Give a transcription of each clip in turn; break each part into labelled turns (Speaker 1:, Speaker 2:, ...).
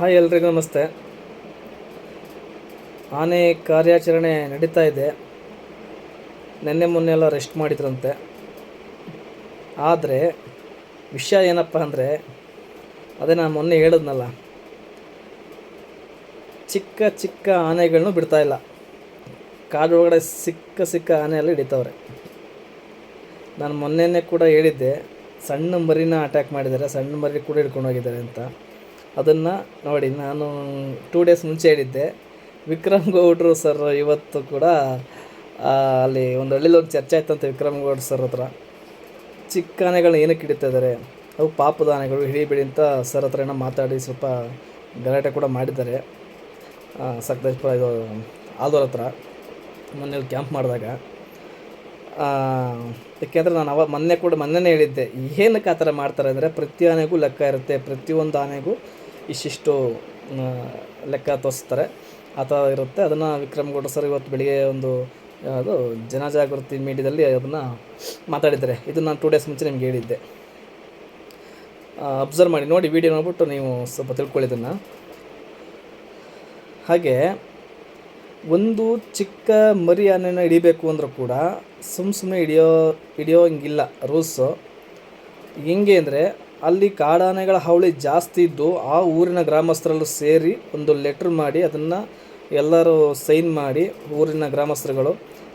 Speaker 1: Hi ಎಲ್ರಿಗೂ ನಮಸ್ತೆ. ಆನೆ ಕಾರ್ಯಾಚರಣೆ ನಡೀತಾ ಇದೆ. ನಿನ್ನೆ ಮೊನ್ನೆ ಎಲ್ಲ ರೆಸ್ಟ್ ಮಾಡಿದ್ರಂತೆ. ಆದರೆ ವಿಷಯ ಏನಪ್ಪ ಅಂದರೆ, ಅದೇ ನಾನು ಮೊನ್ನೆ ಹೇಳಿದ್ನಲ್ಲ, ಚಿಕ್ಕ ಚಿಕ್ಕ ಆನೆಗಳನ್ನೂ ಬಿಡ್ತಾ ಇಲ್ಲ. ಒಳಗಡೆ ಸಿಕ್ಕ ಸಿಕ್ಕ ಆನೆಯಲ್ಲಿ ಹಿಡಿತಾವ್ರೆ. ನಾನು ಮೊನ್ನೆನೇ ಕೂಡ ಹೇಳಿದ್ದೆ, ಸಣ್ಣ ಮರಿನ ಅಟ್ಯಾಕ್ ಮಾಡಿದ್ದಾರೆ ಸಣ್ಣ ಮರಿ ಕೂಡ ಹಿಡ್ಕೊಂಡು ಹೋಗಿದ್ದಾರೆ ಅಂತ. ಅದನ್ನು ನೋಡಿ ನಾನು ಟೂ ಡೇಸ್ ಮುಂಚೆ ಹೇಳಿದ್ದೆ. ವಿಕ್ರಮ್ ಗೌಡ್ರು ಸರ್ ಇವತ್ತು ಕೂಡ ಅಲ್ಲಿ ಒಂದು ಹಳ್ಳಿಲಿ ಒಂದು ಚರ್ಚೆ ಆಯ್ತಂತೆ ವಿಕ್ರಮ್ ಗೌಡ್ರು ಸರ್ ಹತ್ರ. ಚಿಕ್ಕ ಆನೆಗಳನ್ನ ಏನಕ್ಕೆ ಹಿಡಿತಾ ಇದ್ದಾರೆ? ಅವು ಪಾಪದ ಆನೆಗಳು ಹಿಡಿಬೇಡಿ ಅಂತ ಸರ್ ಹತ್ರ ಏನೋ ಮಾತಾಡಿ ಸ್ವಲ್ಪ ಗಲಾಟೆ ಕೂಡ ಮಾಡಿದ್ದಾರೆ. ಸಕ್ತೇಶ್ಪುರ ಇದು ಆಲ್ದೋರ್ ಹತ್ರ. ಮೊನ್ನೆ ಕ್ಯಾಂಪ್ ಮಾಡಿದಾಗ. ಯಾಕೆಂದರೆ ನಾನು ಅವ, ಮೊನ್ನೆ ಕೂಡ, ಮೊನ್ನೆನೇ ಹೇಳಿದ್ದೆ. ಏನಕ್ಕೆ ಆ ಥರ ಮಾಡ್ತಾರೆ ಅಂದರೆ ಪ್ರತಿ ಆನೆಗೂ ಲೆಕ್ಕ ಇರುತ್ತೆ, ಪ್ರತಿಯೊಂದು ಆನೆಗೂ ಇಷ್ಟಿಷ್ಟು ಲೆಕ್ಕ ತೋರಿಸ್ತಾರೆ. ಆ ಥರ ಇರುತ್ತೆ. ಅದನ್ನು ವಿಕ್ರಮ್ ಗೌಡ ಸರ್ ಇವತ್ತು ಬೆಳಿಗ್ಗೆ ಒಂದು ಅದು ಜನಜಾಗೃತಿ ಮೀಡಿಯಾದಲ್ಲಿ ಅದನ್ನು ಮಾತಾಡಿದ್ದಾರೆ. ಇದು ನಾನು ಟೂ ಡೇಸ್ ಮುಂಚೆ ನಿಮ್ಗೆ ಹೇಳಿದ್ದೆ. ಅಬ್ಸರ್ವ್ ಮಾಡಿ, ನೋಡಿ ವಿಡಿಯೋ ನೋಡ್ಬಿಟ್ಟು ನೀವು ಸ್ವಲ್ಪ ತಿಳ್ಕೊಳ್ಳಿ ಇದನ್ನು ಹಾಗೆ, ಒಂದು ಚಿಕ್ಕ ಮರಿ ಆನೆನ ಹಿಡಿಬೇಕು ಅಂದರೂ ಕೂಡ ಸುಮ್ಮ ಸುಮ್ಮನೆ ಹಿಡಿಯೋ ಹಿಡಿಯೋ ಹಂಗಿಲ್ಲ. ರೂಲ್ಸು ಹೆಂಗೆ ಅಂದರೆ ಅಲ್ಲಿ ಕಾಡಾನೆಗಳ ಹಾವಳಿ ಜಾಸ್ತಿ ಇದ್ದು ಆ ಊರಿನ ಗ್ರಾಮಸ್ಥರಲ್ಲೂ ಸೇರಿ ಒಂದು ಲೆಟ್ರ್ ಮಾಡಿ ಅದನ್ನು ಎಲ್ಲರೂ ಸೈನ್ ಮಾಡಿ ಊರಿನ ಗ್ರಾಮಸ್ಥರುಗಳು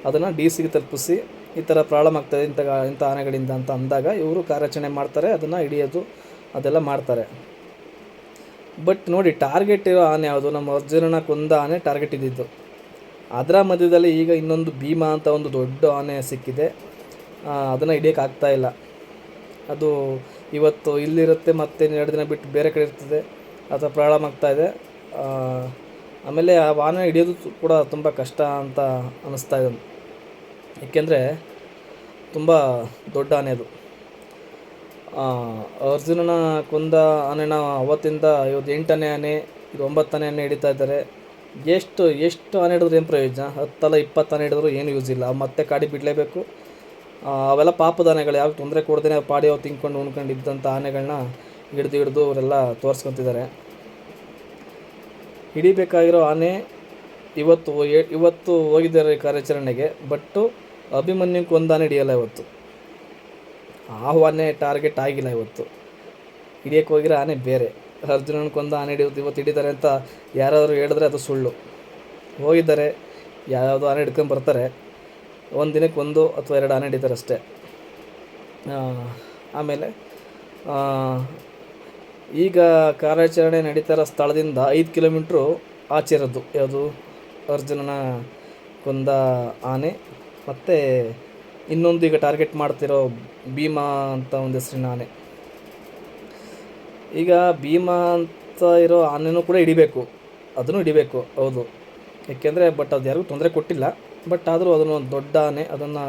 Speaker 1: ಅದನ್ನು ಡಿ ಸಿಗೆ ತಲುಪಿಸಿ ಈ ಥರ ಪ್ರಾಬ್ಲಮ್ ಆಗ್ತದೆ ಇಂಥ ಇಂಥ ಆನೆಗಳಿಂದ ಅಂತ ಅಂದಾಗ ಇವರು ಕಾರ್ಯಾಚರಣೆ ಮಾಡ್ತಾರೆ, ಅದನ್ನು ಹಿಡಿಯೋದು ಅದೆಲ್ಲ ಮಾಡ್ತಾರೆ. ಬಟ್ ನೋಡಿ ಟಾರ್ಗೆಟ್ ಇರೋ ಆನೆ ಯಾವುದು? ನಮ್ಮ ಅರ್ಜುನನ ಕೊಂದ ಆನೆ ಟಾರ್ಗೆಟ್ ಇದ್ದಿದ್ದು. ಅದರ ಮಧ್ಯದಲ್ಲಿ ಈಗ ಇನ್ನೊಂದು ಭೀಮಾ ಅಂತ ಒಂದು ದೊಡ್ಡ ಆನೆ ಸಿಕ್ಕಿದೆ. ಅದನ್ನು ಹಿಡಿಯೋಕ್ಕಾಗ್ತಾ ಇಲ್ಲ. ಅದು ಇವತ್ತು ಇಲ್ಲಿರುತ್ತೆ ಮತ್ತೆ ಎರಡು ದಿನ ಬಿಟ್ಟು ಬೇರೆ ಕಡೆ ಇರ್ತದೆ. ಅಥವಾ ಪ್ರಾಬ್ಲಮ್ ಆಗ್ತಾ ಇದೆ. ಆ, ಆಮೇಲೆ ಆ ವಾಹನ ಹಿಡಿಯೋದು ಕೂಡ ತುಂಬ ಕಷ್ಟ ಅಂತ ಅನ್ನಿಸ್ತಾ ಇದೆ. ಏಕೆಂದರೆ ತುಂಬ ದೊಡ್ಡ ಆನೆ ಅದು. ಅರ್ಜುನನ ಕುಂದ ಆನೆನ ಅವತ್ತಿಂದ ಇವತ್ತು ಎಂಟನೇ ಆನೆ ಇದು ಒಂಬತ್ತನೇ ಆನೆ ಹಿಡಿತಾ ಇದ್ದಾರೆ. ಎಷ್ಟು ಎಷ್ಟು ಆನೆ ಹಿಡಿದ್ರು ಏನು ಪ್ರಯೋಜನ? ಹತ್ತಲ್ಲ ಇಪ್ಪತ್ತು ಆನೆ ಹಿಡಿದ್ರು ಏನು ಯೂಸ್ ಇಲ್ಲ. ಮತ್ತೆ ಕಾಡಿ ಬಿಡಲೇಬೇಕು. ಅವೆಲ್ಲ ಪಾಪದ ಆನೆಗಳು ಯಾವ ತೊಂದರೆ ಕೊಡ್ದೇ ಪಾಡಿ ಅವ್ರು ತಿನ್ಕೊಂಡು ಉಣ್ಕೊಂಡು ಇದ್ದಂಥ ಆನೆಗಳನ್ನ ಹಿಡ್ದು ಹಿಡ್ದು ಅವರೆಲ್ಲ ತೋರಿಸ್ಕೊತಿದ್ದಾರೆ. ಹಿಡಿಬೇಕಾಗಿರೋ ಆನೆ ಇವತ್ತು ಇವತ್ತು ಹೋಗಿದ್ದಾರೆ ಕಾರ್ಯಾಚರಣೆಗೆ, ಬಟ್ಟು ಅಭಿಮನ್ಯುಕ್ಕೆ ಒಂದು ಆನೆ ಹಿಡಿಯಲ್ಲ ಇವತ್ತು. ಆನೆ ಟಾರ್ಗೆಟ್ ಆಗಿಲ್ಲ ಇವತ್ತು. ಹಿಡಿಯಕ್ಕೆ ಹೋಗಿರೋ ಆನೆ ಬೇರೆ. ಅರ್ಜುನನ ಕೊಂದ ಆನೆ ಹಿಡಿಯೋದು ಇವತ್ತು ಹಿಡಿತಾರೆ ಅಂತ ಯಾರಾದರೂ ಹೇಳಿದ್ರೆ ಅದು ಸುಳ್ಳು. ಹೋಗಿದ್ದಾರೆ, ಯಾವುದೋ ಆನೆ ಹಿಡ್ಕೊಂಡು ಬರ್ತಾರೆ. ಒಂದು ದಿನಕ್ಕೆ ಒಂದು ಅಥವಾ ಎರಡು ಆನೆ ಹಿಡಿತಾರೆ ಅಷ್ಟೇ. ಆಮೇಲೆ ಈಗ ಕಾರ್ಯಾಚರಣೆ ನಡೀತಾ ಇರೋ ಸ್ಥಳದಿಂದ ಐದು ಕಿಲೋಮೀಟ್ರು ಇರೋದು. ಯಾವುದು? ಅರ್ಜುನನ ಕೊಂದ ಆನೆ, ಮತ್ತು ಇನ್ನೊಂದು ಈಗ ಟಾರ್ಗೆಟ್ ಮಾಡ್ತಿರೋ ಭೀಮಾ ಅಂತ ಒಂದು ಹೆಸರಿನ ಆನೆ. ಈಗ ಭೀಮಾ ಅಂತ ಇರೋ ಆನೆನೂ ಕೂಡ ಹಿಡಿಬೇಕು. ಅದನ್ನು ಹಿಡಿಬೇಕು, ಹೌದು. ಏಕೆಂದರೆ ಬಟ್ ಅದು ಯಾರಿಗೂ ತೊಂದರೆ ಕೊಟ್ಟಿಲ್ಲ. ಬಟ್ ಆದರೂ ಅದನ್ನು ದೊಡ್ಡ ಆನೆ ಅದನ್ನು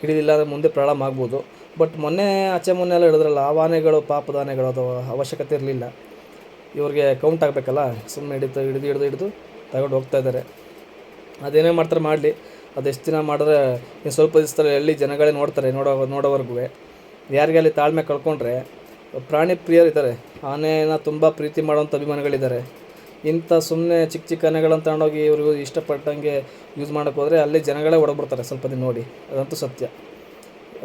Speaker 1: ಹಿಡಿದಿಲ್ಲ ಅಂದರೆ ಮುಂದೆ ಪ್ರಾಬ್ಲಮ್ ಆಗ್ಬೋದು. ಬಟ್ ಮೊನ್ನೆ, ಆಚೆ ಮೊನ್ನೆ ಎಲ್ಲ ಹಿಡಿದ್ರಲ್ಲ ಆ ಆನೆಗಳು ಪಾಪದ ಆನೆಗಳು ಅದು ಅವಶ್ಯಕತೆ ಇರಲಿಲ್ಲ. ಇವ್ರಿಗೆ ಕೌಂಟ್ ಆಗಬೇಕಲ್ಲ ಸುಮ್ಮನೆ ಹಿಡಿದು ಹಿಡಿದು ಹಿಡಿದು ಹಿಡಿದು ತಗೊಂಡು ಹೋಗ್ತಾ ಇದ್ದಾರೆ ಅದೇನೇ ಮಾಡ್ತಾರೆ ಮಾಡಲಿ. ಅದೆಷ್ಟು ದಿನ ಮಾಡಿದ್ರೆ ಇನ್ನು ಸ್ವಲ್ಪ ದಿವಸದಲ್ಲಿ ಎಲ್ಲಿ ಜನಗಳೇ ನೋಡ್ತಾರೆ, ನೋಡೋ, ನೋಡೋವರೆಗೂ. ಯಾರಿಗೆ ಅಲ್ಲಿ ತಾಳ್ಮೆ ಕಳ್ಕೊಂಡ್ರೆ ಪ್ರಾಣಿ ಪ್ರಿಯರಿದ್ದಾರೆ. ಆನೆನ ತುಂಬ ಪ್ರೀತಿ ಮಾಡುವಂಥ ಅಭಿಮಾನಿಗಳಿದ್ದಾರೆ. ಇಂಥ ಸುಮ್ಮನೆ ಚಿಕ್ಕ ಚಿಕ್ಕ ಆನೆಗಳನ್ನು ತಗೊಂಡೋಗಿ ಇವ್ರಿಗೂ ಇಷ್ಟಪಟ್ಟಂಗೆ ಯೂಸ್ ಮಾಡೋಕ್ಕೆ ಹೋದರೆ ಅಲ್ಲಿ ಜನಗಳೇ ಹೊಡಬಿಡ್ತಾರೆ ಸ್ವಲ್ಪ ದಿನ ನೋಡಿ. ಅದಂತೂ ಸತ್ಯ.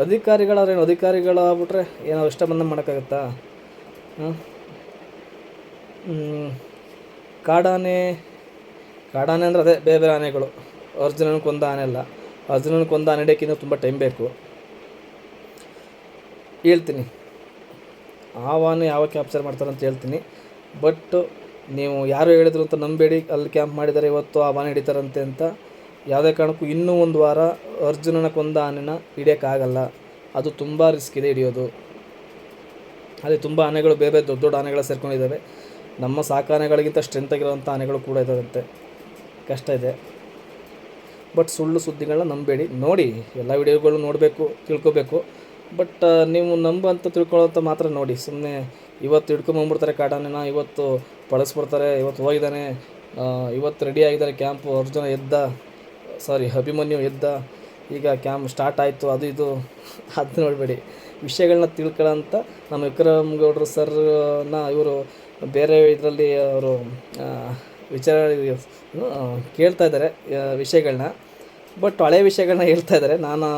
Speaker 1: ಅಧಿಕಾರಿಗಳಾದ್ರೇನು ಅಧಿಕಾರಿಗಳಾಗ್ಬಿಟ್ರೆ ಏನೋ ಇಷ್ಟ ಬಂದ ಮಾಡೋಕ್ಕಾಗತ್ತಾ ಕಾಡಾನೆ ಕಾಡಾನೆ ಅಂದರೆ ಅದೇ ಬೇರೆ ಬೇರೆ ಆನೆಗಳು. ಅರ್ಜುನನ ಕೊಂದ ಆನೆ ಅಲ್ಲ. ಅರ್ಜುನನ ಕೊಂದ ಆನೆ ಹಿಡಿಯೋಕ್ಕಿಂತ ತುಂಬ ಟೈಮ್ ಬೇಕು. ಹೇಳ್ತೀನಿ. ಆ ಆನೆ ಯಾವ ಕ್ಯಾಪ್ಚರ್ ಮಾಡ್ತಾರಂತ ಹೇಳ್ತೀನಿ. ಬಟ್ ನೀವು ಯಾರು ಹೇಳಿದ್ರು ಅಂತ ನಂಬೇಡಿ, ಅಲ್ಲಿ ಕ್ಯಾಂಪ್ ಮಾಡಿದ್ದಾರೆ ಇವತ್ತು ಆ ಬಾನ ಹಿಡಿತಾರಂತೆ ಅಂತ. ಯಾವುದೇ ಕಾರಣಕ್ಕೂ ಇನ್ನೂ ಒಂದು ವಾರ ಅರ್ಜುನನ ಕೊಂದ ಆನೆನ ಹಿಡಿಯೋಕ್ಕಾಗಲ್ಲ ಅದು ತುಂಬ ರಿಸ್ಕ್ ಇದೆ ಹಿಡಿಯೋದು. ಅಲ್ಲಿ ತುಂಬ ಆನೆಗಳು, ಬೇರೆ ದೊಡ್ಡ ದೊಡ್ಡ ಆನೆಗಳು ಸೇರ್ಕೊಂಡಿದ್ದಾವೆ. ನಮ್ಮ ಸಾಕಾನೆಗಳಿಗಿಂತ ಸ್ಟ್ರೆಂತ್ ಆಗಿರೋವಂಥ ಆನೆಗಳು ಕೂಡ ಇದ್ದಾವಂತೆ. ಕಷ್ಟ ಇದೆ. ಬಟ್ ಸುಳ್ಳು ಸುದ್ದಿಗಳನ್ನ ನಂಬೇಡಿ. ನೋಡಿ, ಎಲ್ಲ ವಿಡಿಯೋಗಳು ನೋಡಬೇಕು, ತಿಳ್ಕೊಬೇಕು. ಬಟ್ ನೀವು ನಂಬಂತ ತಿಳ್ಕೊಳ್ಳೋಂಥ ಮಾತ್ರ ನೋಡಿ. ಸುಮ್ಮನೆ ಇವತ್ತು ಹಿಡ್ಕೊಂಬಂದ್ಬಿಡ್ತಾರೆ ಕಾಡಾನೆನ, ಇವತ್ತು ಪಳಸ್ಬಿಡ್ತಾರೆ. ಇವತ್ತು ಹೋಗಿದ್ದಾನೆ. ಇವತ್ತು ರೆಡಿ ಆಗಿದ್ದಾರೆ ಕ್ಯಾಂಪು ಅರ್ಜುನ ಎದ್ದ. ಸಾರಿ ಅಭಿಮನ್ಯು ಎದ್ದ. ಈಗ ಕ್ಯಾಂಪ್ ಸ್ಟಾರ್ಟ್ ಆಯಿತು, ಅದು ಇದು. ಅದು ನೋಡಬೇಡಿ. ವಿಷಯಗಳನ್ನ ತಿಳ್ಕೊಳ್ಳೋಂಥ ನಮ್ಮ ವಿಕ್ರಮ್ ಗೌಡ್ರು ಸರ್ನ ಇವರು ಬೇರೆ ಇದರಲ್ಲಿ ಅವರು ವಿಚಾರ ಕೇಳ್ತಾ ಇದ್ದಾರೆ ವಿಷಯಗಳನ್ನ ಬಟ್ ಹಳೆ ವಿಷಯಗಳನ್ನ ಹೇಳ್ತಾ ಇದ್ದಾರೆ. ನಾನು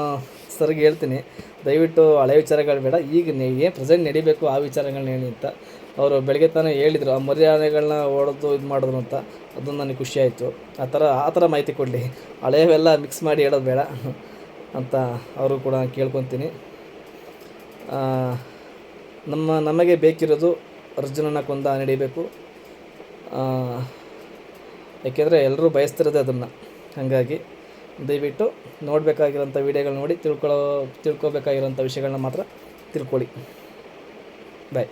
Speaker 1: ಸರ್ಗೆ ಹೇಳ್ತೀನಿ, ದಯವಿಟ್ಟು ಹಳೆ ವಿಚಾರಗಳು ಬೇಡ, ಈಗ ಏನು ಪ್ರೆಸೆಂಟ್ ನಡಿಬೇಕು ಆ ವಿಚಾರಗಳನ್ನ ಹೇಳಿ ಅಂತ. ಅವರು ಬೆಳಗ್ಗೆ ತಾನೇ ಹೇಳಿದರು, ಆ ಮರ್ಯಾದೆಗಳನ್ನ ಹೊಡೆದು ಇದು ಮಾಡಿದ್ರು ಅಂತ. ಅದು ನನಗೆ ಖುಷಿ ಆಯಿತು. ಆ ಥರ ಆ ಥರ ಮಾಹಿತಿ ಕೊಡಲಿ. ಹಳೆಯವೆಲ್ಲ ಮಿಕ್ಸ್ ಮಾಡಿ ಹೇಳೋದು ಬೇಡ ಅಂತ ಅವರು ಕೂಡ ಕೇಳ್ಕೊತೀನಿ. ನಮ್ಮ, ನಮಗೆ ಬೇಕಿರೋದು ಅರ್ಜುನನ ಕೊಂದ ನಡಿಬೇಕು. ಯಾಕೆಂದರೆ ಎಲ್ಲರೂ ಬಯಸ್ತಿರೋದೇ ಅದನ್ನು. ಹಾಗಾಗಿ ದಯವಿಟ್ಟು ನೋಡಬೇಕಾಗಿರೋಂಥ ವಿಡಿಯೋಗಳು ನೋಡಿ ತಿಳ್ಕೊಳ್ಳೋ ತಿಳ್ಕೊಬೇಕಾಗಿರೋಂಥ ವಿಷಯಗಳನ್ನ ಮಾತ್ರ ತಿಳ್ಕೊಳ್ಳಿ. ಬಾಯ್